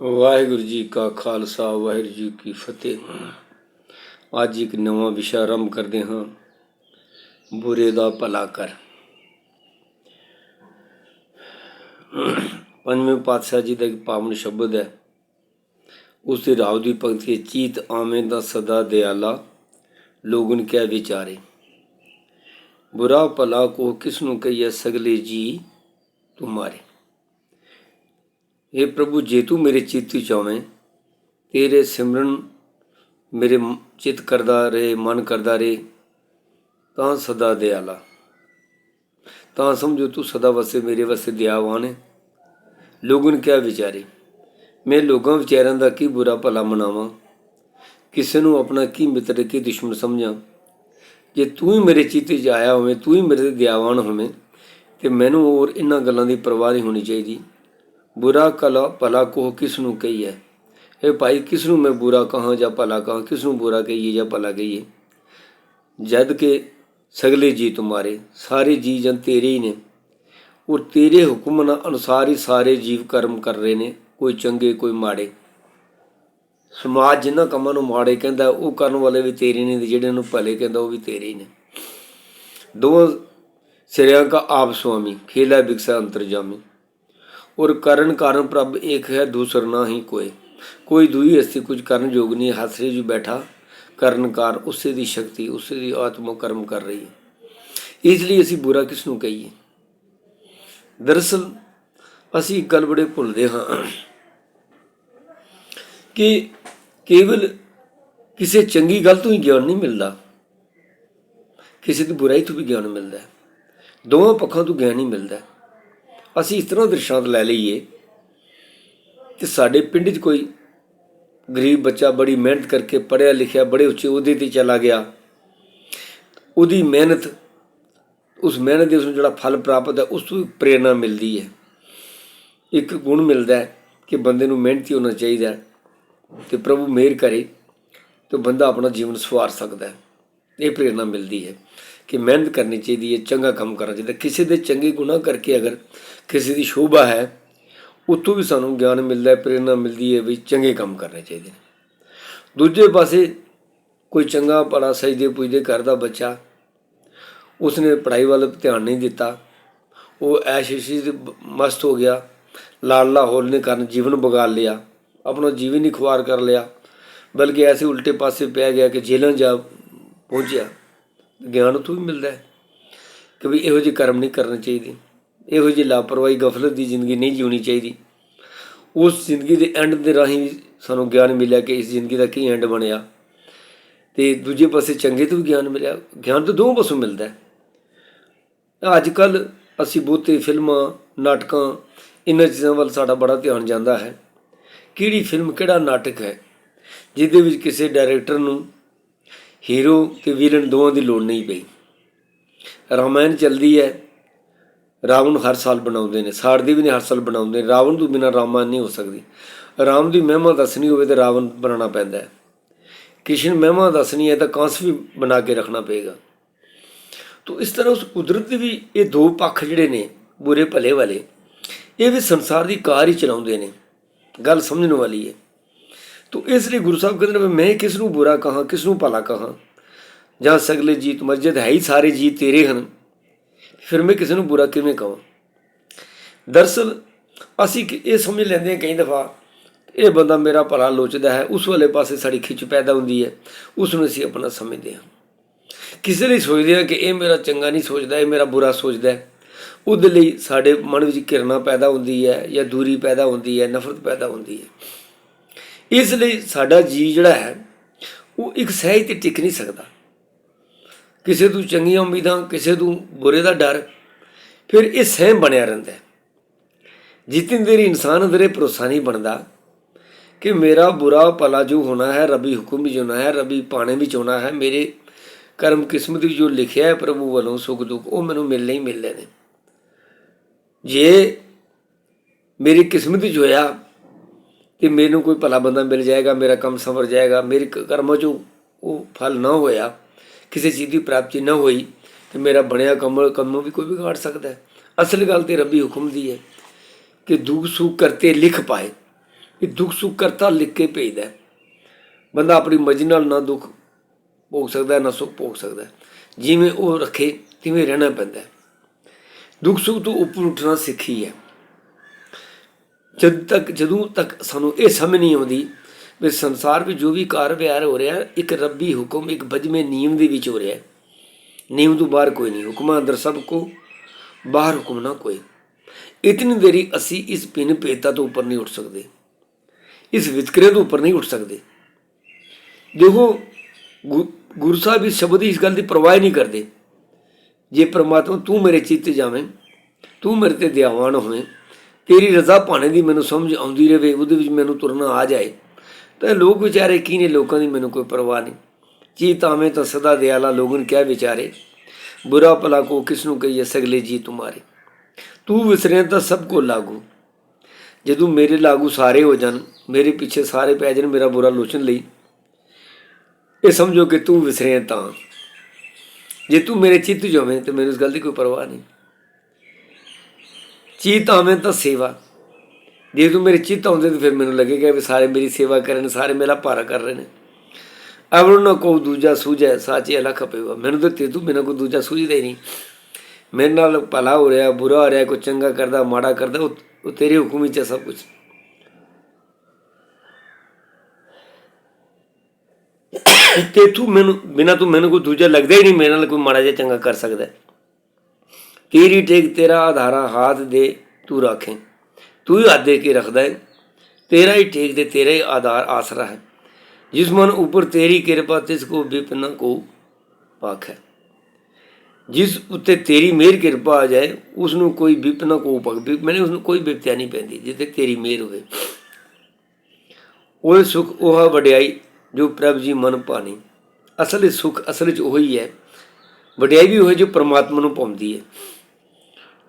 ਵਾਹਿਗੁਰੂ ਜੀ ਕਾ ਖਾਲਸਾ, ਵਾਹਿਗੁਰੂ ਜੀ ਕੀ ਫਤਿਹ। ਅੱਜ ਇੱਕ ਨਵਾਂ ਵਿਸ਼ਾ ਆਰੰਭ ਕਰਦੇ ਹਾਂ। ਬੁਰੇ ਦਾ ਭਲਾ ਕਰ। ਪੰਜਵੇਂ ਪਾਤਸ਼ਾਹ ਜੀ ਦਾ ਇੱਕ ਪਾਵਨ ਸ਼ਬਦ ਹੈ। ਉਸ ਦੇ ਰਾਵ ਦੀ ਪੰਕਤੀ ਚੀਤ ਆਵੇਂ ਦਾ ਸਦਾ ਦਿਆਲਾ, ਲੋਗਨ ਕਹਿ ਵਿਚਾਰੇ। ਬੁਰਾ ਭਲਾ ਕੋ ਕਿਸ ਨੂੰ ਕਹੀਏ ਸਗਲੇ ਜੀ ਤੁਮਾਰੇ। ਇਹ ਪ੍ਰਭੂ, ਜੇ ਤੂੰ ਮੇਰੇ ਚਿੱਤ ਵਿੱਚ ਆਵੇਂ, ਤੇਰੇ ਸਿਮਰਨ ਮੇਰੇ ਮ- ਚਿੱਤ ਕਰਦਾ ਰਹੇ, ਮਨ ਕਰਦਾ ਰਹੇ, ਤਾਂ ਸਦਾ ਦਿਆਲਾ। ਤਾਂ ਸਮਝੋ ਤੂੰ ਸਦਾ ਵਸੇ, ਮੇਰੇ ਵਸੇ ਦਿਆਵਾਨ ਹੈ। ਲੋਗਨ ਕਿਆ ਵਿਚਾਰੇ, ਮੈਂ ਲੋਕਾਂ ਵਿਚਾਰਿਆਂ ਦਾ ਕੀ ਬੁਰਾ ਭਲਾ ਮਨਾਵਾਂ? ਕਿਸੇ ਨੂੰ ਆਪਣਾ ਕੀ ਮਿੱਤਰ, ਕੀ ਦੁਸ਼ਮਣ ਸਮਝਾਂ? ਜੇ ਤੂੰ ਹੀ ਮੇਰੇ ਚਿੱਤ 'ਚ ਆਇਆ ਹੋਵੇਂ, ਤੂੰ ਹੀ ਮੇਰੇ ਦਿਆਵਾਨ ਹੋਵੇਂ, ਤੇ ਮੈਨੂੰ ਹੋਰ ਇਹਨਾਂ ਗੱਲਾਂ ਦੀ ਪਰਵਾਹ ਨਹੀਂ ਹੋਣੀ ਚਾਹੀਦੀ। ਬੁਰਾ ਕਲਾ ਭਲਾ ਕੋ ਕਿਸ ਨੂੰ ਕਹੀਏ? ਇਹ ਭਾਈ ਕਿਸ ਨੂੰ ਮੈਂ ਬੁਰਾ ਕਹਾਂ ਜਾਂ ਭਲਾ ਕਹਾਂ? ਕਿਸ ਨੂੰ ਬੁਰਾ ਕਹੀਏ ਜਾਂ ਭਲਾ ਕਹੀਏ? ਜਦ ਕਿ ਸਗਲੇ ਜੀ ਤੁਮਾਰੇ, ਸਾਰੇ ਜੀ ਜਨ ਤੇਰੇ ਹੀ ਨੇ। ਔਰ ਤੇਰੇ ਹੁਕਮ ਨਾ ਅਨੁਸਾਰ ਹੀ ਸਾਰੇ ਜੀਵ ਕਰਮ ਕਰ ਰਹੇ ਨੇ, ਕੋਈ ਚੰਗੇ, ਕੋਈ ਮਾੜੇ। ਸਮਾਜ ਜਿਨ੍ਹਾਂ ਕੰਮਾਂ ਨੂੰ ਮਾੜੇ ਕਹਿੰਦਾ, ਉਹ ਕਰਨ ਵਾਲੇ ਵੀ ਤੇਰੇ ਨੇ ਤੇ ਜਿਹੜੇ ਨੂੰ ਭਲੇ ਕਹਿੰਦਾ, ਉਹ ਵੀ ਤੇਰੇ ਹੀ ਨੇ। ਦੋਵਾਂ ਸਿਰਿਆਂ ਕਾ ਆਪ ਸੁਆਮੀ, ਖੇਲਾ ਬਿਕਸਾ ਅੰਤਰਜਾਮੀ। ਔਰ ਕਰਨ ਕਾਰਨ ਪ੍ਰਭ ਇੱਕ ਹੈ, ਦੂਸਰ ਨਾ ਹੀ ਕੋਈ। ਕੋਈ ਦੂਈ ਹਸਤੀ ਕੁਝ ਕਰਨ ਯੋਗ ਨਹੀਂ, ਹਸਰੇ ਜੀ ਬੈਠਾ, ਕਰਨ ਕਾਰ ਉਸੇ ਦੀ ਸ਼ਕਤੀ, ਉਸੇ ਦੀ ਆਤਮਾ ਕਰਮ ਕਰ ਰਹੀ ਹੈ। ਇਸ ਲਈ ਅਸੀਂ ਬੁਰਾ ਕਿਸ ਨੂੰ ਕਹੀਏ? ਦਰਅਸਲ, ਅਸੀਂ ਇੱਕ ਗੱਲ ਬੜੇ ਭੁੱਲਦੇ ਹਾਂ ਕਿ ਕੇਵਲ ਕਿਸੇ ਚੰਗੀ ਗੱਲ ਤੋਂ ਹੀ ਗਿਆਨ ਨਹੀਂ ਮਿਲਦਾ। ਕਿਸੇ ਦੀ ਬੁਰਾਈ ਤੋਂ ਵੀ ਗਿਆਨ ਮਿਲਦਾ ਹੈ। ਦੋਵਾਂ ਪੱਖਾਂ ਤੋਂ ਗਿਆਨ ਹੀ ਮਿਲਦਾ। ਹੈ ਅਸੀਂ ਇਸ ਤਰ੍ਹਾਂ ਦ੍ਰਿਸ਼ਾਂਤ ਲੈ ਲਈਏ ਕਿ ਸਾਡੇ ਪਿੰਡ 'ਚ ਕੋਈ ਗਰੀਬ ਬੱਚਾ ਬੜੀ ਮਿਹਨਤ ਕਰਕੇ ਪੜ੍ਹਿਆ ਲਿਖਿਆ, ਬੜੇ ਉੱਚੇ ਅਹੁਦੇ ਤੇ ਚਲਾ ਗਿਆ। ਉਹਦੀ ਮਿਹਨਤ, ਉਸ ਮਿਹਨਤ ਦੇ ਉਸ ਨੂੰ ਜਿਹੜਾ ਫਲ ਪ੍ਰਾਪਤ ਹੈ, ਉਸ ਤੋਂ ਵੀ ਪ੍ਰੇਰਣਾ ਮਿਲਦੀ ਹੈ। ਇੱਕ ਗੁਣ ਮਿਲਦਾ ਹੈ ਕਿ ਬੰਦੇ ਨੂੰ ਮਿਹਨਤੀ ਹੋਣਾ ਚਾਹੀਦਾ ਹੈ ਤੇ ਪ੍ਰਭੂ ਮਿਹਰ ਕਰੇ ਤੇ ਬੰਦਾ ਆਪਣਾ ਜੀਵਨ ਸਵਾਰ ਸਕਦਾ ਹੈ। ਇਹ ਪ੍ਰੇਰਣਾ ਮਿਲਦੀ ਹੈ। ਕਿ ਮਿਹਨਤ ਕਰਨੀ ਚਾਹੀਦੀ ਹੈ, ਚੰਗਾ ਕੰਮ ਕਰਨਾ ਚਾਹੀਦਾ ਕਿਸੇ ਦੇ ਚੰਗੇ ਗੁਨਾਹ ਕਰਕੇ ਅਗਰ ਕਿਸੇ ਦੀ ਸ਼ੋਭਾ ਹੈ, ਉੱਥੋਂ ਵੀ ਸਾਨੂੰ ਗਿਆਨ ਮਿਲਦਾ ਹੈ, ਪ੍ਰੇਰਣਾ ਮਿਲਦੀ ਹੈ ਵੀ ਚੰਗੇ ਕੰਮ ਕਰਨੇ ਚਾਹੀਦੇ ਨੇ। ਦੂਜੇ ਪਾਸੇ ਕੋਈ ਚੰਗਾ ਪੜਾ ਸਜਦੇ ਪੁੱਜਦੇ ਕਰਦਾ ਬੱਚਾ ਉਸਨੇ ਪੜ੍ਹਾਈ ਵੱਲ ਧਿਆਨ ਨਹੀਂ ਦਿੱਤਾ, ਉਹ ਐਸ਼-ਇਸ਼ੀ ਮਸਤ ਹੋ ਗਿਆ ਲਾਲਾ ਹੋਲ ਨੇ ਕਰਨ ਜੀਵਨ ਬਗਾੜ ਲਿਆ, ਆਪਣਾ ਜੀਵਨ ਹੀ ਖੁਆਰ ਕਰ ਲਿਆ, ਬਲਕਿ ਐਸੇ ਉਲਟੇ ਪਾਸੇ ਪੈ ਗਿਆ ਕਿ ਜੇਲ੍ਹਾਂ ਜਾ ਪਹੁੰਚਿਆ। ਗਿਆਨ ਤੋਂ ਵੀ ਮਿਲਦਾ ਹੈ ਕਿ ਵੀ ਇਹੋ ਜਿਹੇ ਕਰਮ ਨਹੀਂ ਕਰਨੇ ਚਾਹੀਦੇ, ਇਹੋ ਜਿਹੀ ਲਾਪਰਵਾਹੀ ਗਫਲਤ ਦੀ ਜ਼ਿੰਦਗੀ ਨਹੀਂ ਜਿਉਣੀ ਚਾਹੀਦੀ। ਉਸ ਜ਼ਿੰਦਗੀ ਦੇ ਐਂਡ ਦੇ ਰਾਹੀਂ ਸਾਨੂੰ ਗਿਆਨ ਮਿਲਿਆ ਕਿ ਇਸ ਜ਼ਿੰਦਗੀ ਦਾ ਕੀ ਐਂਡ ਬਣਿਆ। ਤੇ ਦੂਜੇ ਪਾਸੇ ਚੰਗੇ ਤੋਂ ਵੀ ਗਿਆਨ ਮਿਲਿਆ, ਗਿਆਨ ਤਾਂ ਦੋਵਾਂ ਪਾਸੋਂ ਮਿਲਦਾ ਹੈ। ਅੱਜ ਕੱਲ ਅਸੀਂ ਬਹੁਤੇ ਫਿਲਮਾਂ, ਨਾਟਕਾਂ, ਇਹਨਾਂ ਚੀਜ਼ਾਂ ਵੱਲ ਸਾਡਾ ਬੜਾ ਧਿਆਨ ਜਾਂਦਾ ਹੈ। ਕਿਹੜੀ ਫਿਲਮ ਕਿਹੜਾ ਨਾਟਕ ਹੈ, ਜਿਹਦੇ ਵਿੱਚ ਕਿਸੇ ਡਾਇਰੈਕਟਰ ਨੂੰ ਹੀਰੋ ਤੇ ਵੀਰਨ ਦੋਵਾਂ ਦੀ ਲੋੜ ਨਹੀਂ ਪਈ। ਰਾਮਾਇਣ ਚੱਲਦੀ ਹੈ। ਰਾਵਣ ਹਰ ਸਾਲ ਬਣਾਉਂਦੇ ਨੇ। ਸਾੜਦੀ ਵੀ ਨਹੀਂ ਹਰ ਸਾਲ ਬਣਾਉਂਦੇ ਨੇ। ਰਾਵਣ ਤੋਂ ਬਿਨਾਂ ਰਾਮਾਇਣ ਨਹੀਂ ਹੋ ਸਕਦੀ। ਰਾਮ ਦੀ ਮਹਿਮਾ ਦੱਸਣੀ ਹੋਵੇ ਤੇ ਰਾਵਣ ਬਣਾਉਣਾ ਪੈਂਦਾ ਹੈ। ਕ੍ਰਿਸ਼ਨ ਮਹਿਮਾ ਦੱਸਣੀ ਹੈ ਤਾਂ ਕੰਸ ਵੀ ਬਣਾ ਕੇ ਰੱਖਣਾ ਪਏਗਾ। ਤੋ ਇਸ ਤਰ੍ਹਾਂ ਉਸ ਕੁਦਰਤ ਦੇ ਵੀ ਇਹ ਦੋ ਪੱਖ ਜਿਹੜੇ ਨੇ, ਬੁਰੇ ਭਲੇ ਵਾਲੇ, ਇਹ ਵੀ ਸੰਸਾਰ ਦੀ ਕਾਰ ਹੀ ਚਲਾਉਂਦੇ ਨੇ। ਗੱਲ ਸਮਝਣ ਵਾਲੀ ਹੈ। ਤੋ ਇਸ ਲਈ ਗੁਰੂ ਸਾਹਿਬ ਕਹਿੰਦੇ ਨੇ ਵੀ ਮੈਂ ਕਿਸ ਨੂੰ ਬੁਰਾ ਕਹਾਂ ਕਿਸ ਨੂੰ ਭਲਾ ਕਹਾਂ? ਜਾਂ ਸਗਲੇ ਜੀਤ ਮਸਜਿਦ ਹੈ ਹੀ ਸਾਰੇ ਜੀ ਤੇਰੇ ਹਨ। ਫਿਰ ਮੈਂ ਕਿਸੇ ਨੂੰ ਬੁਰਾ ਕਿਵੇਂ ਕਹਾਂ? ਦਰਸਲ ਅਸੀਂ ਇਹ ਸਮਝ ਲੈਂਦੇ ਹਾਂ ਕਈ ਦਫਾ, ਇਹ ਬੰਦਾ ਮੇਰਾ ਭਲਾ ਲੋਚਦਾ ਹੈ, ਉਸ ਵਾਲੇ ਪਾਸੇ ਸਾਡੀ ਖਿੱਚ ਪੈਦਾ ਹੁੰਦੀ ਹੈ ਉਸ ਨੂੰ ਅਸੀਂ ਆਪਣਾ ਸਮਝਦੇ ਹਾਂ। ਕਿਸੇ ਲਈ ਸੋਚਦੇ ਹਾਂ ਕਿ ਇਹ ਮੇਰਾ ਚੰਗਾ ਨਹੀਂ ਸੋਚਦਾ, ਇਹ ਮੇਰਾ ਬੁਰਾ ਸੋਚਦਾ ਹੈ। ਉਹਦੇ ਲਈ ਸਾਡੇ ਮਨ ਵਿੱਚ ਘਿਰਣਾ ਪੈਦਾ ਹੁੰਦੀ ਹੈ ਜਾਂ ਦੂਰੀ ਪੈਦਾ ਹੁੰਦੀ ਹੈ, ਨਫ਼ਰਤ ਪੈਦਾ ਹੁੰਦੀ ਹੈ। ਇਸ ਲਈ ਸਾਡਾ ਜੀ ਜਿਹੜਾ ਹੈ, ਉਹ ਇੱਕ ਸਹਿਜ ਤੇ ਟਿਕ ਨਹੀਂ ਸਕਦਾ। ਕਿਸੇ ਤੋਂ ਚੰਗੀਆਂ ਉਮੀਦਾਂ, ਕਿਸੇ ਤੋਂ ਬੁਰੇ ਦਾ ਡਰ, ਫਿਰ ਇਹ ਸਹਿਮ ਬਣਿਆ ਰਹਿੰਦਾ ਹੈ। ਜਿਤਨੀ ਦੇਰ ਇਨਸਾਨ ਅੰਦਰ ਭਰੋਸਾ ਨਹੀਂ ਬਣਦਾ ਕਿ ਮੇਰਾ ਬੁਰਾ ਭਲਾ ਜੋ ਹੋਣਾ ਹੈ, ਰੱਬੀ ਹੁਕਮ ਵਿੱਚ ਹੋਣਾ ਹੈ, ਰੱਬੀ ਪਾਣੇ ਵਿੱਚ ਹੋਣਾ ਹੈ, ਮੇਰੇ ਕਰਮ ਕਿਸਮਤ ਵਿੱਚ ਜੋ ਲਿਖਿਆ ਹੈ ਪ੍ਰਭੂ ਵੱਲੋਂ ਸੁਖ ਦੁੱਖ, ਉਹ ਮੈਨੂੰ ਮਿਲਣੇ ਹੀ ਮਿਲਣੇ ਨੇ। ਜੇ ਮੇਰੀ ਕਿਸਮਤ ਵਿੱਚ ਹੋਇਆ ਕਿ ਮੈਨੂੰ ਕੋਈ ਭਲਾ ਬੰਦਾ ਮਿਲ ਜਾਏਗਾ, ਮੇਰਾ ਕੰਮ ਸਵਰ ਜਾਏਗਾ, ਮੇਰੇ ਕਰਮਾਂ ਚੋਂ ਉਹ ਫਲ ਨਾ ਹੋਇਆ, ਕਿਸੇ ਚੀਜ਼ ਦੀ ਪ੍ਰਾਪਤੀ ਨਾ ਹੋਈ, ਤੇ ਮੇਰਾ ਬਣਿਆ ਕੰਮ ਕੰਮ ਵੀ ਕੋਈ ਵਿਗਾੜ ਸਕਦਾ ਹੈ। ਅਸਲ ਗੱਲ ਤੇ ਰੱਬੀ ਹੁਕਮ ਦੀ ਹੈ ਕਿ ਦੁੱਖ ਸੁੱਖ ਕਰਤੇ ਲਿਖ ਪਾਏ ਇਹ ਦੁੱਖ ਸੁੱਖ ਕਰਤਾ ਲਿਖ ਕੇ ਭੇਜਦਾ ਬੰਦਾ ਆਪਣੀ ਮਰਜ਼ੀ ਨਾਲ ਨਾ ਦੁੱਖ ਭੋਗ ਸਕਦਾ ਨਾ ਸੁੱਖ ਭੋਗ ਸਕਦਾ ਜਿਵੇਂ ਉਹ ਰੱਖੇ, ਤਿਵੇਂ ਰਹਿਣਾ ਪੈਂਦਾ ਦੁੱਖ ਸੁੱਖ ਤੋਂ ਉੱਪਰ ਉੱਠਣਾ ਸਿੱਖੀ ਹੈ। ਜਦ ਤੱਕ, ਜਦੋਂ ਤੱਕ ਸਾਨੂੰ ਇਹ ਸਮਝ ਨਹੀਂ ਆਉਂਦੀ ਵੀ ਸੰਸਾਰ ਵਿੱਚ ਜੋ ਵੀ ਕਾਰ ਵਿਹਾਰ ਹੋ ਰਿਹਾ, ਇੱਕ ਰੱਬੀ ਹੁਕਮ, ਇੱਕ ਬਜਮੇ ਨਿਯਮ ਦੇ ਵਿੱਚ ਹੋ ਰਿਹਾ ਨਿਯਮ ਤੋਂ ਬਾਹਰ ਕੋਈ ਨਹੀਂ, ਹੁਕਮਾਂ ਅੰਦਰ ਸਭ ਕੋ, ਬਾਹਰ ਹੁਕਮ ਨਾ ਕੋਈ। ਇਤਨੀ ਦੇਰੀ ਅਸੀਂ ਇਸ ਪਿੰਨ ਭੇਤਾ ਤੋਂ ਉੱਪਰ ਨਹੀਂ ਉੱਠ ਸਕਦੇ। ਇਸ ਵਿਤਕਰੇ ਤੋਂ ਉੱਪਰ ਨਹੀਂ ਉੱਠ ਸਕਦੇ। ਦੇਖੋ, ਗੁ- ਗੁਰੂ ਸਾਹਿਬ ਇਸ ਸ਼ਬਦ ਦੀ ਇਸ ਗੱਲ ਦੀ ਪਰਵਾਹ ਨਹੀਂ ਕਰਦੇ। ਜੇ ਪ੍ਰਮਾਤਮਾ ਤੂੰ ਮੇਰੇ ਚਿੱਤ ਜਾਵੇਂ, ਤੂੰ ਮੇਰੇ ਤੇ ਦਿਆਵਾਨ ਹੋਵੇਂ ਤੇਰੀ ਰਜ਼ਾ ਭਾਣੇ ਦੀ ਮੈਨੂੰ ਸਮਝ ਆਉਂਦੀ ਰਹੇ ਉਹਦੇ ਵਿੱਚ ਮੈਨੂੰ ਤੁਰਨਾ ਆ ਜਾਏ। ਤਾਂ ਲੋਕ ਵਿਚਾਰੇ ਕੀ ਨੇ? ਲੋਕਾਂ ਦੀ ਮੈਨੂੰ ਕੋਈ ਪਰਵਾਹ ਨਹੀਂ। ਚੀਤ ਆਵੇਂ ਤਾਂ ਸਦਾ ਦਿਆਲਾ ਲੋਗਨ ਕਿਆ ਵਿਚਾਰੇ? ਬੁਰਾ ਭਲਾ ਕੋ ਕਿਸ ਨੂੰ ਕਹੀਏ, ਸਗਲੇ ਜੀ ਤੁਮਾਰੇ। ਤੂੰ ਵਿਸਰੇ ਤਾਂ ਸਭ ਕੋ ਲਾਗੂ। ਜਦੋਂ ਮੇਰੇ ਲਾਗੂ ਸਾਰੇ ਹੋ ਜਾਣ, ਮੇਰੇ ਪਿੱਛੇ ਸਾਰੇ ਪੈ ਜਾਣ, ਮੇਰਾ ਬੁਰਾ ਲੋਚਨ ਲਈ। ਇਹ ਸਮਝੋ ਕਿ ਤੂੰ ਵਿਸਰੇ ਤਾਂ। ਜੇ ਤੂੰ ਮੇਰੇ ਚਿੱਤ ਜਾਵੇਂ ਤੇ ਮੈਨੂੰ ਇਸ ਗੱਲ ਦੀ ਕੋਈ ਪਰਵਾਹ ਨਹੀਂ। ਚੀਤ ਆਵੇਂ ਤਾਂ ਸੇਵਾ। ਜੇ ਤੂੰ ਮੇਰੇ ਚਿੱਤ ਆਉਂਦੇ ਤਾਂ ਫਿਰ ਮੈਨੂੰ ਲੱਗੇਗਾ ਵੀ ਸਾਰੇ ਮੇਰੀ ਸੇਵਾ ਕਰਨ ਸਾਰੇ ਮੇਰਾ ਭਾਰਾ ਕਰ ਰਹੇ ਨੇ। ਅਵਰ ਨਾ ਕੋ ਦੂਜਾ ਸੂਝੈ ਸਾਚੇ ਅਲਖ ਪਏਗਾ ਮੈਨੂੰ ਤਾਂ ਤੇ ਤੂੰ ਬਿਨਾਂ ਕੋਈ ਦੂਜਾ ਸੂਝਦਾ ਹੀ ਨਹੀਂ। ਮੇਰੇ ਨਾਲ ਭਲਾ ਹੋ ਰਿਹਾ, ਬੁਰਾ ਹੋ ਰਿਹਾ, ਕੋਈ ਚੰਗਾ ਕਰਦਾ, ਮਾੜਾ ਕਰਦਾ, ਉਹ ਤੇਰੇ ਹੁਕਮ ਵਿੱਚ ਹੈ ਸਭ ਕੁਝ ਤੇ ਤੂੰ ਮੈਨੂੰ ਬਿਨਾਂ ਤੂੰ ਮੈਨੂੰ ਕੋਈ ਦੂਜਾ ਲੱਗਦਾ ਹੀ ਨਹੀਂ, ਮੇਰੇ ਨਾਲ ਕੋਈ ਮਾੜਾ ਜਿਹਾ ਚੰਗਾ ਕਰ ਸਕਦਾ। ਹੈ। ਤੇਰੀ ਟੇਕ ਤੇਰਾ ਆਧਾਰਾ ਹਾਥ ਦੇ ਤੂੰ ਰੱਖੇ। ਤੂੰ ਹੀ ਹੱਥ ਦੇ ਕੇ ਰੱਖਦਾ ਹੈ ਤੇਰਾ ਹੀ ਟੇਕ ਦੇ ਤੇਰਾ ਹੀ ਆਧਾਰ ਆਸਰਾ ਹੈ। ਜਿਸ ਮਨ ਉੱਪਰ ਤੇਰੀ ਕਿਰਪਾ, ਤਿਸ ਕੋ ਵਿਪਨ ਕੋ ਪਾਖ ਹੈ। ਜਿਸ ਉੱਤੇ ਤੇਰੀ ਮਿਹਰ ਕਿਰਪਾ ਆ ਜਾਏ ਉਸ ਨੂੰ ਕੋਈ ਵਿਪਨ ਕੋ ਪਗ ਮੈਨੇ ਉਸ ਨੂੰ ਕੋਈ ਵਿਪਤਿਆ ਨਹੀਂ ਪੈਂਦੀ ਜਿੱਤੇ ਤੇਰੀ ਮਿਹਰ ਹੋਵੇ। ਉਹ ਸੁਖ ਉਹ ਵਡਿਆਈ ਜੋ ਪ੍ਰਭ ਜੀ ਮਨ ਭਾਣੀ। ਅਸਲ ਇਹ ਸੁਖ ਅਸਲ 'ਚ ਉਹੀ ਹੈ। ਵਡਿਆਈ ਵੀ ਉਹ ਜੋ ਪਰਮਾਤਮਾ ਨੂੰ ਪਾਉਂਦੀ ਹੈ।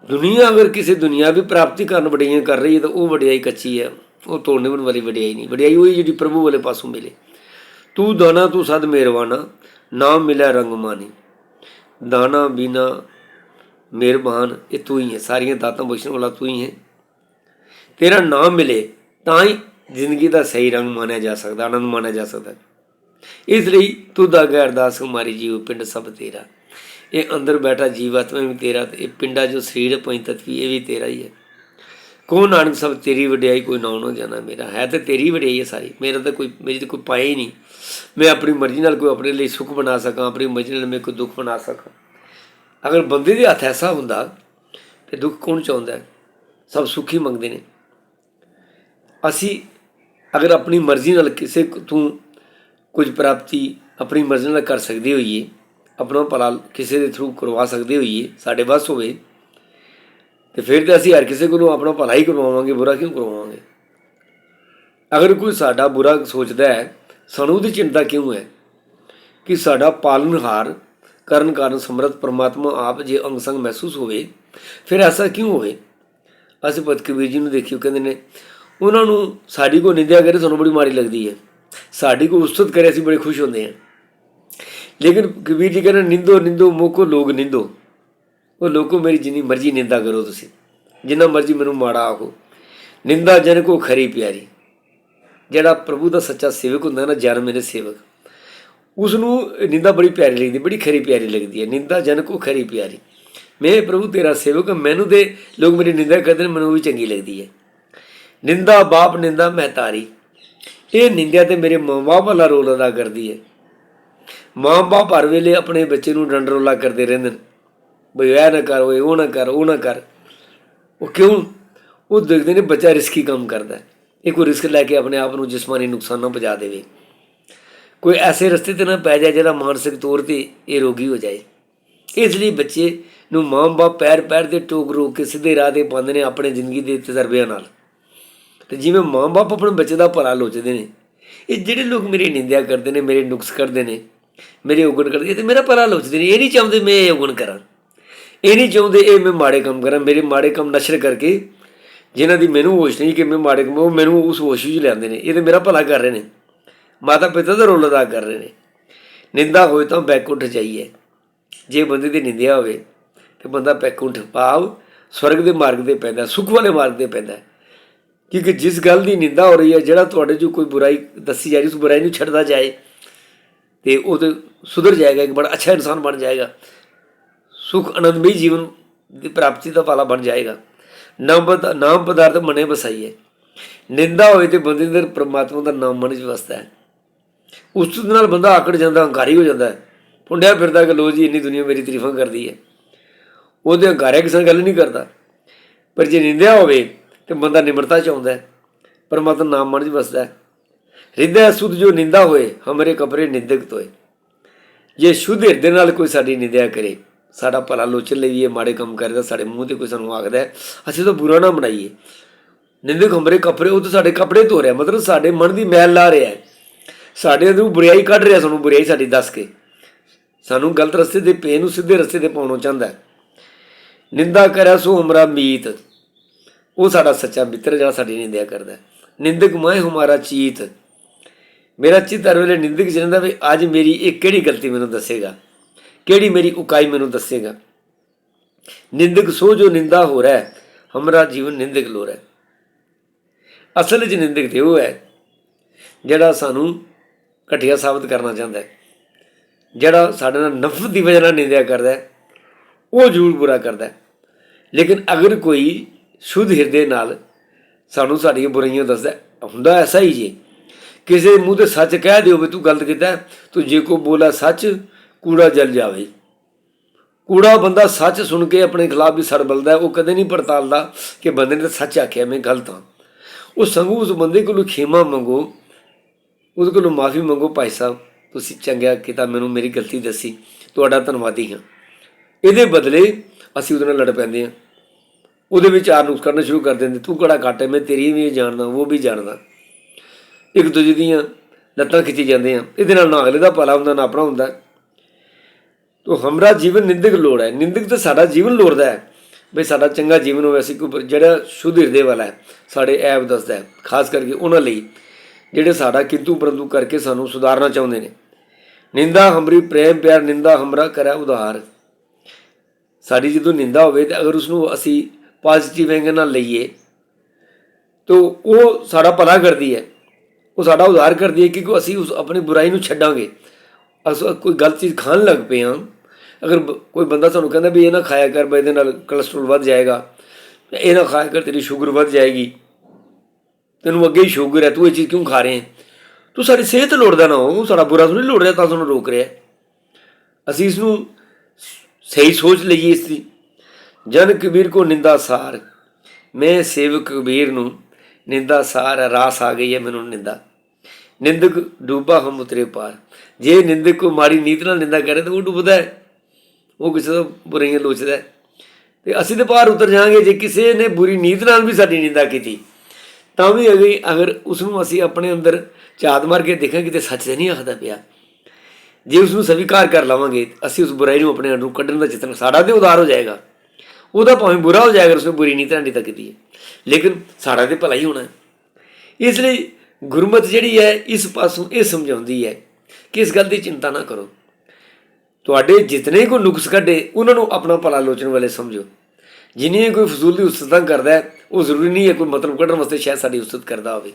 ਦੁਨੀਆ ਅਗਰ ਕਿਸੇ ਦੁਨਿਆਵੀ ਪ੍ਰਾਪਤੀ ਕਰਨ ਵਡਿਆਈਆਂ ਕਰ ਰਹੀ ਹੈ ਤਾਂ ਉਹ ਵਡਿਆਈ ਕੱਚੀ ਹੈ। ਉਹ ਤੋੜਨੇ ਵਾਲੀ ਵਡਿਆਈ ਨਹੀਂ। ਵਡਿਆਈ ਉਹੀ ਜਿਹੜੀ ਪ੍ਰਭੂ ਵਾਲੇ ਪਾਸੋਂ ਮਿਲੇ। ਤੂੰ ਦਾਣਾ, ਤੂੰ ਸਦ ਮਿਹਰਵਾਨਾ ਨਾਮ ਮਿਲਿਆ ਰੰਗ ਮਾਨੀ। ਦਾਣਾ ਬਿਨਾ ਮਿਹਰਬਾਨ, ਇਹ ਤੂੰ ਹੀ ਹੈ। ਸਾਰੀਆਂ ਦਾਤਾਂ ਬਖਸ਼ਣ ਵਾਲਾ ਤੂੰ ਹੀ ਹੈ। ਤੇਰਾ ਨਾਮ ਮਿਲੇ ਤਾਂ ਹੀ ਜ਼ਿੰਦਗੀ ਦਾ ਸਹੀ ਰੰਗ ਮਾਨਿਆ ਜਾ ਸਕਦਾ, ਆਨੰਦ ਮਾਨਿਆ ਜਾ ਸਕਦਾ। ਇਸ ਲਈ ਤੂੰ ਦਾ ਅਰਦਾਸ ਕੁਮਾਰੀ ਜੀਵ ਪਿੰਡ ਸਭ ਤੇਰਾ। ਇਹ ਅੰਦਰ ਬੈਠਾ ਜੀਵਾਤਮਾ ਵੀ ਤੇਰਾ ਤੇ ਇਹ ਪਿੰਡਾ ਜੋ ਸਰੀਰ ਪੰਜ ਤਤਵੀ ਇਹ ਵੀ ਤੇਰਾ ਹੀ ਹੈ। ਕੋ ਨਾਨਕ ਸਭ ਤੇਰੀ ਵਡਿਆਈ ਕੋਈ ਨਾਉ ਨਾ ਜਾਣਾ ਮੇਰਾ, ਹੈ ਤੇ ਤੇਰੀ ਵਡਿਆਈ ਹੈ ਸਾਰੀ। ਮੇਰਾ ਤਾਂ ਕੋਈ, ਮੇਰੀ ਤਾਂ ਕੋਈ ਪਾਇਆ ਹੀ ਨਹੀਂ। ਮੈਂ ਆਪਣੀ ਮਰਜ਼ੀ ਨਾਲ ਕੋਈ ਆਪਣੇ ਲਈ ਸੁੱਖ ਬਣਾ ਸਕਾਂ, ਆਪਣੀ ਮਰਜ਼ੀ ਨਾਲ ਮੈਂ ਕੋਈ ਦੁੱਖ ਬਣਾ ਸਕਾਂ। ਅਗਰ ਬੰਦੇ ਦੇ ਹੱਥ ਐਸਾ ਹੁੰਦਾ, ਤੇ ਦੁੱਖ ਕੌਣ ਚਾਹੁੰਦਾ ਹੈ? ਸਭ ਸੁਖੀ ਮੰਗਦੇ ਨੇ। ਅਸੀਂ ਅਗਰ ਆਪਣੀ ਮਰਜ਼ੀ ਨਾਲ ਕਿਸੇ ਕੋ- ਤੂੰ ਕੁਝ ਪ੍ਰਾਪਤੀ ਆਪਣੀ ਮਰਜ਼ੀ ਨਾਲ ਕਰ ਸਕਦੇ ਹੋਈਏ ਆਪਣਾ ਭਲਾ ਕਿਸੇ ਦੇ ਥਰੂ ਕਰਵਾ ਸਕਦੇ ਹੋਈਏ, ਸਾਡੇ ਵੱਸ ਹੋਵੇ, ਤੇ ਫਿਰ ਤਾਂ ਅਸੀਂ ਹਰ ਕਿਸੇ ਕੋਲੋਂ ਆਪਣਾ ਭਲਾ ਹੀ ਕਰਵਾਵਾਂਗੇ, ਬੁਰਾ ਕਿਉਂ ਕਰਵਾਵਾਂਗੇ? ਅਗਰ ਕੋਈ ਸਾਡਾ ਬੁਰਾ ਸੋਚਦਾ ਹੈ, ਸਾਨੂੰ ਉਹਦੀ ਚਿੰਤਾ ਕਿਉਂ ਹੈ? ਕਿ ਸਾਡਾ ਪਾਲਣਹਾਰ ਕਰਨ ਕਾਰਨ ਸਮਰੱਥ ਪਰਮਾਤਮਾ ਆਪ ਜੇ ਅੰਗ ਸੰਗ ਮਹਿਸੂਸ ਹੋਵੇ, ਫਿਰ ਐਸਾ ਕਿਉਂ ਹੋਵੇ? ਅਸੀਂ ਪਤ ਕਬੀਰ ਜੀ ਨੂੰ ਦੇਖਿਓ, ਕਹਿੰਦੇ ਨੇ, ਉਹਨਾਂ ਨੂੰ ਸਾਡੀ ਕੋ ਨਿੰਦਿਆ ਕਰੇ, ਸਾਨੂੰ ਬੜੀ ਮਾੜੀ ਲੱਗਦੀ ਹੈ। ਸਾਡੀ ਕੋ ਉਸਤਤ ਕਰੇ, ਅਸੀਂ ਬੜੇ ਖੁਸ਼ ਹੁੰਦੇ ਹਾਂ। ਲੇਕਿਨ ਕਬੀਰ ਜੀ ਕਹਿੰਦੇ ਨਿੰਦੋ ਨਿੰਦੋ ਮੋਕੋ ਲੋਗ ਨਿੰਦੋ। ਉਹ ਲੋਕੋ ਮੇਰੀ ਜਿੰਨੀ ਮਰਜ਼ੀ ਨਿੰਦਾ ਕਰੋ ਤੁਸੀਂ। ਜਿੰਨਾ ਮਰਜ਼ੀ ਮੈਨੂੰ ਮਾੜਾ ਆਖੋ। ਨਿੰਦਾ ਜਨ ਕੋ ਖਰੀ ਪਿਆਰੀ। ਜਿਹੜਾ ਪ੍ਰਭੂ ਦਾ ਸੱਚਾ ਸੇਵਕ ਹੁੰਦਾ ਨਾ ਜਨ ਮੇਰੇ ਸੇਵਕ। ਉਸ ਨੂੰ ਨਿੰਦਾ ਬੜੀ ਪਿਆਰੀ ਲੱਗਦੀ ਬੜੀ ਖਰੀ ਪਿਆਰੀ ਲੱਗਦੀ ਹੈ। ਨਿੰਦਾ ਜਨ ਕੋ ਖਰੀ ਪਿਆਰੀ। ਮੈਂ ਪ੍ਰਭੂ ਤੇਰਾ ਸੇਵਕ ਹਾਂ, ਮੈਨੂੰ ਤੇ ਲੋਕ ਮੇਰੀ ਨਿੰਦਾ ਕਰਦੇ ਨੇ ਮੈਨੂੰ ਵੀ ਚੰਗੀ ਲੱਗਦੀ ਹੈ। ਨਿੰਦਾ ਬਾਪ ਨਿੰਦਾ ਮਹਿਤਾਰੀ ਇਹ ਨਿੰਦਿਆ ਤੇ ਮੇਰੇ ਮਾਂ-ਬਾਪ ਵਾਲਾ ਰੋਲ ਅਦਾ ਕਰਦੀ ਹੈ। ਮਾਂ-ਬਾਪ ਹਰ ਵੇਲੇ ਆਪਣੇ ਬੱਚੇ ਨੂੰ ਡੰਡਰੋਲਾ ਕਰਦੇ ਰਹਿੰਦੇ ਨੇ। ਬਈ ਇਹ ਨਾ ਕਰ ਉਹ ਨਾ ਕਰ, ਉਹ ਨਾ ਕਰ। ਉਹ ਕਿਉਂ? ਉਹ ਦੇਖਦੇ ਨੇ ਬੱਚਾ ਰਿਸਕੀ ਕੰਮ ਕਰਦਾ ਇਹ ਕੋਈ ਰਿਸਕ ਲੈ ਕੇ ਆਪਣੇ ਆਪ ਨੂੰ ਜਿਸਮਾਨੀ ਨੁਕਸਾਨ ਨਾ ਪਹੁੰਚਾ ਦੇਵੇ। ਕੋਈ ਐਸੇ ਰਸਤੇ ਤੇ ਨਾ ਪੈ ਜਾਏ ਜਿਹੜਾ ਮਾਨਸਿਕ ਤੌਰ ਤੇ ਇਹ ਰੋਗੀ ਹੋ ਜਾਏ। ਇਸ ਲਈ ਬੱਚੇ ਨੂੰ ਮਾਂ-ਬਾਪ ਪੈਰ ਪੈਰ ਤੇ ਟੋਕ ਰੋਕ ਕੇ ਸਿੱਧੇ ਰਾਹ ਤੇ ਪਾਉਂਦੇ ਨੇ ਆਪਣੇ ਜ਼ਿੰਦਗੀ ਦੇ ਤਜਰਬਿਆਂ ਨਾਲ। ਤੇ ਜਿਵੇਂ ਮਾਂ-ਬਾਪ ਆਪਣੇ ਬੱਚੇ ਦਾ ਭਲਾ ਲੋਚਦੇ ਨੇ, ਇਹ ਜਿਹੜੇ ਲੋਕ ਮੇਰੀ ਨਿੰਦਿਆ ਕਰਦੇ ਨੇ, ਮੇਰੇ ਨੁਕਸ ਕਰਦੇ ਨੇ ਮੇਰੇ ਉਗਣ ਕਰਦੇ ਇਹ ਤੇ ਮੇਰਾ ਭਲਾ ਲੋਚਦੇ ਨੇ, ਇਹ ਨਹੀਂ ਚਾਹੁੰਦੇ ਮੈਂ ਇਹ ਉਗਣ ਕਰਾਂ। ਇਹ ਨਹੀਂ ਚਾਹੁੰਦੇ ਇਹ ਮੈਂ ਮਾੜੇ ਕੰਮ ਕਰਾਂ, ਮੇਰੇ ਮਾੜੇ ਕੰਮ ਨਸ਼ਰ ਕਰਕੇ ਜਿਨ੍ਹਾਂ ਦੀ ਮੈਨੂੰ ਹੋਸ਼ ਨਹੀਂ ਕਿ ਮੈਂ ਮਾੜੇ ਕੰਮ ਉਹ ਮੈਨੂੰ ਉਸ ਹੋਸ਼ ਵਿੱਚ ਲਿਆਉਂਦੇ ਨੇ। ਇਹ ਤੇ ਮੇਰਾ ਭਲਾ ਕਰ ਰਹੇ ਨੇ। ਮਾਤਾ ਪਿਤਾ ਦਾ ਰੋਲ ਅਦਾ ਕਰ ਰਹੇ ਨੇ। ਨਿੰਦਾ ਹੋਏ ਤਾਂ ਬੈਕੁੰਠ ਜਾਈਏ। ਜੇ ਬੰਦੇ ਦੀ ਨਿੰਦਿਆ ਹੋਵੇ ਤੇ ਬੰਦਾ ਬੈਕੁੰਠ ਪਾਵ ਸਵਰਗ ਦੇ ਮਾਰਗ ਤੇ ਪੈਂਦਾ, ਸੁਖ ਵਾਲੇ ਮਾਰਗ ਤੇ ਪੈਂਦਾ। ਕਿਉਂਕਿ ਜਿਸ ਗੱਲ ਦੀ ਨਿੰਦਾ ਹੋ ਰਹੀ ਹੈ, ਜਿਹੜਾ ਤੁਹਾਡੇ ਜੋ ਕੋਈ ਬੁਰਾਈ ਦੱਸੀ ਜਾ ਰਹੀ, ਉਸ ਬੁਰਾਈ ਨੂੰ ਛੱਡਦਾ ਜਾਏ। ਤੇ ਉਹ ਤੇ ਸੁਧਰ ਜਾਏਗਾ ਇੱਕ ਬੜਾ ਅੱਛਾ ਇਨਸਾਨ ਬਣ ਜਾਏਗਾ। ਸੁਖ, ਆਨੰਦਮਈ ਜੀਵਨ ਦੀ ਪ੍ਰਾਪਤੀ ਦਾ ਪਾਲਾ ਬਣ ਜਾਏਗਾ। ਨਾਮ ਪਦ- ਨਾਮ ਪਦਾਰਥ ਮਨੇ ਵਸਾਈਏ। ਨਿੰਦਾ ਹੋਏ ਤੇ ਬੰਦੇ ਦੇ ਪ੍ਰਮਾਤਮਾ ਦਾ ਨਾਮ ਮਨ ਚ ਵਸਦਾ ਹੈ। ਉਸ ਨਾਲ ਬੰਦਾ ਆਕੜ ਜਾਂਦਾ, ਹੰਕਾਰੀ ਹੋ ਜਾਂਦਾ ਹੈ। ਪੁੰਡਿਆ ਫਿਰਦਾ ਕਿ ਲੋ ਜੀ, ਇੰਨੀ ਦੁਨੀਆ ਮੇਰੀ ਤਾਰੀਫਾਂ ਕਰਦੀ ਹੈ। ਉਹਦੇ ਹੰਕਾਰਿਆ ਕਿਸੇ ਗੱਲ ਨਹੀਂ ਕਰਦਾ। ਪਰ ਜੇ ਨਿੰਦਿਆ ਹੋਵੇ ਤੇ ਬੰਦਾ ਨਿਮਰਤਾ ਚ ਆਉਂਦਾ ਹੈ। ਪਰਮਾਤਮਾ ਨਾਮ ਮਨ ਚ ਵਸਦਾ ਹੈ। ਹਿਰਦੈ ਸੁਧ ਜੋ ਨਿੰਦਾ ਹੋਏ, ਹਮਰੇ ਕਪਰੇ ਨਿੰਦਕ ਤੋਏ। ਜੇ ਸ਼ੁੱਧ ਹਿਰਦੇ ਨਾਲ ਕੋਈ ਸਾਡੀ ਨਿੰਦਿਆ ਕਰੇ, ਸਾਡਾ ਭਲਾ ਲੋਚਨ ਲਈਏ ਮਾੜੇ ਕੰਮ ਕਰਦਾ, ਸਾਡੇ ਮੂੰਹ ਤੇ ਕੋਈ ਸਾਨੂੰ ਆਖਦਾ ਅਸੀਂ ਤਾਂ ਬੁਰਾ ਨਾ ਬਣਾਈਏ। ਨਿੰਦਕ ਹਮਰੇ ਕੱਪੜੇ ਉਹ ਤਾਂ ਸਾਡੇ ਕੱਪੜੇ ਧੋ ਰਿਹਾ, ਮਤਲਬ ਸਾਡੇ ਮਨ ਦੀ ਮੈਲ ਲਾ ਰਿਹਾ ਹੈ। ਸਾਡੇ ਅੰਦਰੋਂ ਬੁਰਾਈ ਕੱਢ ਰਿਹਾ, ਸਾਨੂੰ ਬੁਰਾਈ ਸਾਡੀ ਦੱਸ ਕੇ। ਸਾਨੂੰ ਗਲਤ ਰਸਤੇ ਦੇ ਪੇ ਨੂੰ ਸਿੱਧੇ ਰਸਤੇ ਤੇ ਪਾਉਣਾ ਚਾਹੁੰਦਾ ਨਿੰਦਾ ਕਰਿਆ ਸੋ ਹਮਰਾ ਮੀਤ। ਉਹ ਸਾਡਾ ਸੱਚਾ ਮਿੱਤਰ ਜਿਹੜਾ ਸਾਡੀ ਨਿੰਦਿਆ ਕਰਦਾ ਨਿੰਦਕ ਮੈਂ ਹਮਾਰਾ ਚੀਤ। ਮੇਰਾ ਚਿੱਤ ਹਰ ਵੇਲੇ ਨਿੰਦਕ ਚ ਰਹਿੰਦਾ ਵੀ ਅੱਜ ਮੇਰੀ ਇਹ ਕਿਹੜੀ ਗਲਤੀ ਮੈਨੂੰ ਦੱਸੇਗਾ? ਕਿਹੜੀ ਮੇਰੀ ਉਕਾਈ ਮੈਨੂੰ ਦੱਸੇਗਾ? ਨਿੰਦਕ ਸੋ ਜੋ ਨਿੰਦਾ ਹੋ ਰਿਹਾ ਹੈ ਹਮਰਾ ਜੀਵਨ ਨਿੰਦਕ ਲੋ ਰਿਹਾ। ਹੈ। ਅਸਲ ਵਿੱਚ ਨਿੰਦਕ ਤੇ ਉਹ ਹੈ, ਜਿਹੜਾ ਸਾਨੂੰ ਘਟੀਆ ਸਾਬਤ ਕਰਨਾ ਚਾਹੁੰਦਾ ਹੈ। ਜਿਹੜਾ ਸਾਡੇ ਨਾਲ ਨਫ਼ਰਤ ਦੀ ਵਜ੍ਹਾ ਨਾਲ ਨਿੰਦਿਆ ਕਰਦਾ ਹੈ, ਉਹ ਜ਼ਰੂਰ ਬੁਰਾ ਕਰਦਾ ਹੈ। ਲੇਕਿਨ ਅਗਰ ਕੋਈ ਸ਼ੁੱਧ ਹਿਰਦੇ ਨਾਲ ਸਾਨੂੰ ਸਾਡੀਆਂ ਬੁਰਾਈਆਂ ਦੱਸਦਾ ਹੁੰਦਾ ਐਸਾ ਹੀ ਜੇ। ਕਿਸੇ ਦੇ ਮੂੰਹ ਤੇ ਸੱਚ ਕਹਿ ਦਿਓ ਵੀ ਤੂੰ ਗਲਤ ਕੀਤਾ, ਤੂੰ ਜੇ ਕੋ ਬੋਲਾ ਸੱਚ, ਕੂੜਾ ਜਲ ਜਾਵੇ। ਕੂੜਾ ਬੰਦਾ ਸੱਚ ਸੁਣ ਕੇ ਆਪਣੇ ਖਿਲਾਫ ਵੀ ਸੜ ਬਲਦਾ ਉਹ ਕਦੇ ਨਹੀਂ ਪੜਤਾਲਦਾ ਕਿ ਬੰਦੇ ਨੇ ਤਾਂ ਸੱਚ ਆਖਿਆ, ਮੈਂ ਗਲਤ ਹਾਂ। ਉਹ ਸੰਗੂ ਉਸ ਬੰਦੇ ਕੋਲੋਂ ਖੇਮਾ ਮੰਗੋ, ਉਹਦੇ ਕੋਲੋਂ ਮਾਫੀ ਮੰਗੋ, ਭਾਈ ਸਾਹਿਬ, ਤੁਸੀਂ ਚੰਗਿਆ ਕੀਤਾ, ਮੈਨੂੰ ਮੇਰੀ ਗਲਤੀ ਦੱਸੀ, ਤੁਹਾਡਾ ਧੰਨਵਾਦੀ ਹਾਂ। ਇਹਦੇ ਬਦਲੇ ਅਸੀਂ ਉਹਦੇ ਨਾਲ ਲੜ ਪੈਂਦੇ ਹਾਂ। ਉਹਦੇ ਵਿੱਚ ਆਰ ਨੂੰ ਕਰਨਾ ਸ਼ੁਰੂ ਕਰ ਦਿੰਦੇ, ਤੂੰ ਕਿਹੜਾ ਘੱਟ ਹੈ, ਮੈਂ ਤੇਰੀ ਵੀ ਜਾਣਦਾ, ਉਹ ਵੀ ਜਾਣਦਾ। ਇੱਕ ਦੂਜੇ ਦੀਆਂ ਲੱਤਾਂ ਖਿੱਚੀ ਜਾਂਦੇ ਆ ਇਹਦੇ ਨਾਲ ਨਾ ਅਗਲੇ ਦਾ ਭਲਾ ਹੁੰਦਾ, ਨਾ ਆਪਣਾ ਹੁੰਦਾ। ਤੋ ਹਮਰਾ ਜੀਵਨ ਨਿੰਦਕ ਲੋੜ ਹੈ। ਨਿੰਦਕ ਤਾਂ ਸਾਡਾ ਜੀਵਨ ਲੋੜਦਾ ਹੈ। ਬਈ ਸਾਡਾ ਚੰਗਾ ਜੀਵਨ ਹੋਵੇ, ਅਸੀਂ ਕੋਈ ਜਿਹੜਾ ਸ਼ੁੱਧ ਹਿਰਦੇ ਵਾਲਾ ਹੈ, ਸਾਡੇ ਐਬ ਦੱਸਦਾ ਹੈ। ਖਾਸ ਕਰਕੇ ਉਹਨਾਂ ਲਈ ਜਿਹੜੇ ਸਾਡਾ ਕਿੰਤੂ ਪਰੰਤੂ ਕਰਕੇ ਸਾਨੂੰ ਸੁਧਾਰਨਾ ਚਾਹੁੰਦੇ ਨੇ। ਨਿੰਦਾ ਹਮਰੀ ਪ੍ਰੇਮ, ਪਿਆਰ, ਨਿੰਦਾ ਹਮਰਾ ਕਰੈ ਉਧਾਰ। ਸਾਡੀ ਜਦੋਂ ਨਿੰਦਾ ਹੋਵੇ ਤੇ ਅਗਰ ਉਸ ਨੂੰ ਅਸੀਂ ਪੋਜ਼ਿਟਿਵ ਐਂਗਲ ਨਾਲ ਲਈਏ, ਤੋ ਉਹ ਸਾਡਾ ਭਲਾ ਕਰਦੀ ਹੈ। ਉਹ ਸਾਡਾ ਉਧਾਰ ਕਰਦੀ ਹੈ ਕਿਉਂਕਿ ਅਸੀਂ ਉਸ ਆਪਣੀ ਬੁਰਾਈ ਨੂੰ ਛੱਡਾਂਗੇ। ਅਸ ਕੋਈ ਗਲਤ ਚੀਜ਼ ਖਾਣ ਲੱਗ ਪਏ ਹਾਂ। ਅਗਰ ਬ- ਕੋਈ ਬੰਦਾ ਸਾਨੂੰ ਕਹਿੰਦਾ ਵੀ ਇਹ ਨਾ ਖਾਇਆ ਕਰ, ਬਈ ਇਹਦੇ ਨਾਲ ਕੋਲੇਸਟ੍ਰੋਲ ਵੱਧ ਜਾਏਗਾ। ਇਹ ਨਾ ਖਾਇਆ ਕਰ, ਤੇਰੀ ਸ਼ੂਗਰ ਵੱਧ ਜਾਏਗੀ। ਤੈਨੂੰ ਅੱਗੇ ਹੀ ਸ਼ੂਗਰ ਹੈ, ਤੂੰ ਇਹ ਚੀਜ਼ ਕਿਉਂ ਖਾ ਰਹੇ ਹੈ? ਤੂੰ ਸਾਡੀ ਸਿਹਤ ਲੋੜਦਾ ਨਾ ਉਹ ਸਾਡਾ ਬੁਰਾ ਥੋੜੀ ਲੋੜ ਰਿਹਾ, ਤਾਂ ਸਾਨੂੰ ਰੋਕ ਰਿਹਾ ਅਸੀਂ ਇਸ ਨੂੰ ਸਹੀ ਸੋਚ ਲਈਏ ਇਸ ਦੀ। ਜਨ ਕਬੀਰ ਕੋ ਨਿੰਦਾ ਸਾਰ। ਮੈਂ ਸੇਵਕ ਕਬੀਰ ਨੂੰ ਨਿੰਦਾ ਸਾਰ, ਰਾਸ ਆ ਗਈ ਹੈ, ਮੈਨੂੰ ਨਿੰਦਾ। ਨਿੰਦਕ ਡੂਬਾ ਹਮ ਉਤਰੇ ਪਾਰ। ਜੇ ਨਿੰਦਕ ਕੋ ਮਾੜੀ ਨੀਤ ਨਾਲ ਨਿੰਦਾ ਕਰੇ ਤਾਂ ਉਹ ਡੁੱਬਦਾ ਹੈ। ਉਹ ਕਿਸੇ ਤੋਂ ਬੁਰਾਈਆਂ ਲੋਚਦਾ ਹੈ। ਤੇ ਅਸੀਂ ਤੇ ਪਾਰ ਉਤਰ ਜਾਾਂਗੇ ਜੇ ਕਿਸੇ ਨੇ ਬੁਰੀ ਨੀਤ ਨਾਲ ਵੀ ਸਾਡੀ ਨਿੰਦਾ ਕੀਤੀ, ਤਾਂ ਵੀ ਅਗੇ ਅਗਰ ਉਸ ਨੂੰ ਅਸੀਂ ਆਪਣੇ ਅੰਦਰ ਝਾਤ ਮਾਰ ਕੇ ਦੇਖਾਂ ਕਿਤੇ ਸੱਚ ਤੇ ਨਹੀਂ ਆਖਦਾ ਪਿਆ। ਜੇ ਉਸ ਨੂੰ ਸਵੀਕਾਰ ਕਰ ਲਵਾਂਗੇ, ਅਸੀਂ ਉਸ ਬੁਰਾਈ ਨੂੰ ਆਪਣੇ ਅੰਦਰੋਂ ਕੱਢਣ ਦਾ ਯਤਨ ਸਾਡਾ ਤੇ ਉਦਾਰ ਹੋ ਜਾਏਗਾ। ਉਹਦਾ ਭਾਵੇਂ ਬੁਰਾ ਹੋ ਜਾਏਗਾ ਉਸਨੇ ਬੁਰੀ ਨੀਤ ਨਾਲ ਨਹੀਂ ਕੀਤੀ ਹੈ। ਲੇਕਿਨ ਸਾਡਾ ਤੇ ਭਲਾ ਹੀ ਹੋਣਾ ਇਸ ਲਈ ਗੁਰਮਤ ਜਿਹੜੀ ਹੈ, ਇਸ ਪਾਸੋਂ ਇਹ ਸਮਝਾਉਂਦੀ ਹੈ ਕਿ ਇਸ ਗੱਲ ਦੀ ਚਿੰਤਾ ਨਾ ਕਰੋ। ਤੁਹਾਡੇ ਜਿਤਨੇ ਕੋ ਨੁਕਸ ਕੱਢੇ, ਉਹਨਾਂ ਨੂੰ ਆਪਣਾ ਭਲਾ ਲੋਚਣ ਵਾਲੇ ਸਮਝੋ। ਜਿਨੀ ਕੋਈ ਫਜ਼ੂਲ ਦੀ ਉਸਤਤਾਂ ਕਰਦਾ ਹੈ, ਉਹ ਜ਼ਰੂਰੀ ਨਹੀਂ ਹੈ ਕੋਈ ਮਤਲਬ ਕੱਢਣ ਵਾਸਤੇ ਸ਼ਾਇਦ ਸਾਡੀ ਉਸਤਤ ਕਰਦਾ ਹੋਵੇ।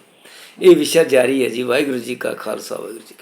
ਇਹ ਵਿਸ਼ਾ ਜਾਰੀ ਹੈ ਜੀ, ਵਾਹਿਗੁਰੂ ਜੀ ਕਾ ਖਾਲਸਾ, ਵਾਹਿਗੁਰੂ ਜੀ